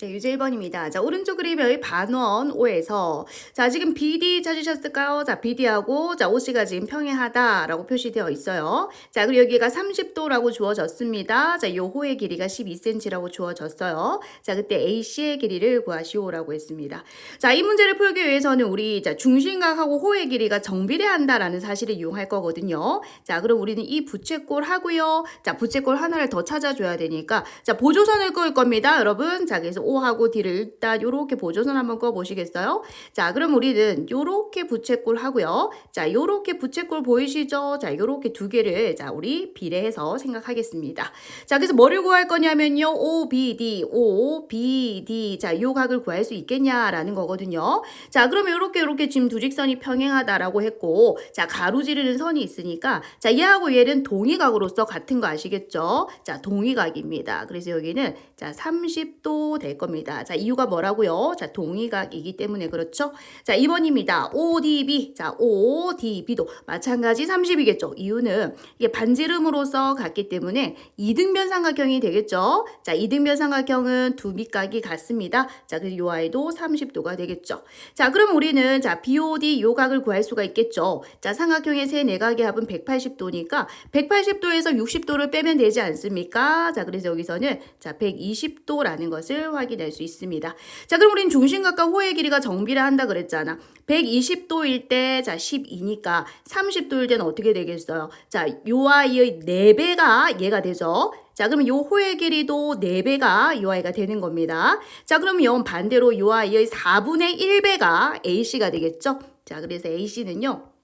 네, 유제 1번입니다. 자, 오른쪽 그림의 반원 O에서 자, 지금 BD 찾으셨을까요? 자, BD하고 자, OC가 지금 평행하다라고 표시되어 있어요. 자, 그리고 여기가 30도라고 주어졌습니다. 자, 요 호의 길이가 12cm라고 주어졌어요. 자, 그때 AC의 길이를 구하시오라고 했습니다. 자, 이 문제를 풀기 위해서는 우리 자, 중심각하고 호의 길이가 정비례한다라는 사실을 이용할 거거든요. 자, 그럼 우리는 이 부채꼴 하고요. 자, 부채꼴 하나를 더 찾아줘야 되니까 자, 보조선을 그을 겁니다. 여러분. 자, 그래서 O하고 D를 일단 요렇게 보조선 한번 그어 보시겠어요? 자, 그럼 우리는 요렇게 부채꼴 하고요. 자, 요렇게 부채꼴 보이시죠? 자, 요렇게 두 개를 자, 우리 비례해서 생각하겠습니다. 자, 그래서 뭐를 구할 거냐면요. OBD, OBD. 자, 요 각을 구할 수 있겠냐라는 거거든요. 자, 그러면 요렇게 요렇게 지금 두 직선이 평행하다라고 했고, 자, 가로지르는 선이 있으니까, 자, 얘하고 얘는 동의각으로서 같은 거 아시겠죠? 자, 동의각입니다. 그래서 여기는 자, 30도 될 겁니다. 자, 이유가 뭐라고요? 자, 동의각이기 때문에 그렇죠? 자, 2번입니다. ODB. 자, ODB도 마찬가지 30이겠죠. 이유는 이게 반지름으로서 같기 때문에 이등변 삼각형이 되겠죠. 자, 이등변 삼각형은 두 밑각이 같습니다. 자, 그래서 요 아이도 30도가 되겠죠. 자, 그럼 우리는 자, BOD 요 각을 구할 수가 있겠죠. 자, 삼각형의 세 내각의 합은 180도니까 180도에서 60도를 빼면 되지 않습니까? 자, 그래서 여기서는 자, 120도라는 것을 확인 할수 있습니다. 자, 그럼 우리는 중심각과 호의 길이가 정비를 한다 그랬잖아. 120도일 때, 자, 12니까 30도일 때는 어떻게 되겠어요? 자, 요 아이의 4배가 얘가 되죠. 자, 그럼 요 호의 길이도 4배가 요 아이가 되는 겁니다. 자, 그럼 요 반대로 요 아이의 4분의 1배가 AC가 되겠죠? 자, 그래서 AC는요.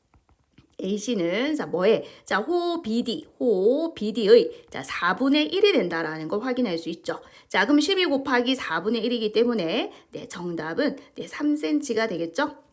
AC는 자 뭐에 자 호 BD 호 BD의 자 4분의 1이 된다라는 걸 확인할 수 있죠. 자 그럼 12 곱하기 4분의 1이기 때문에 네 정답은 네 3cm가 되겠죠.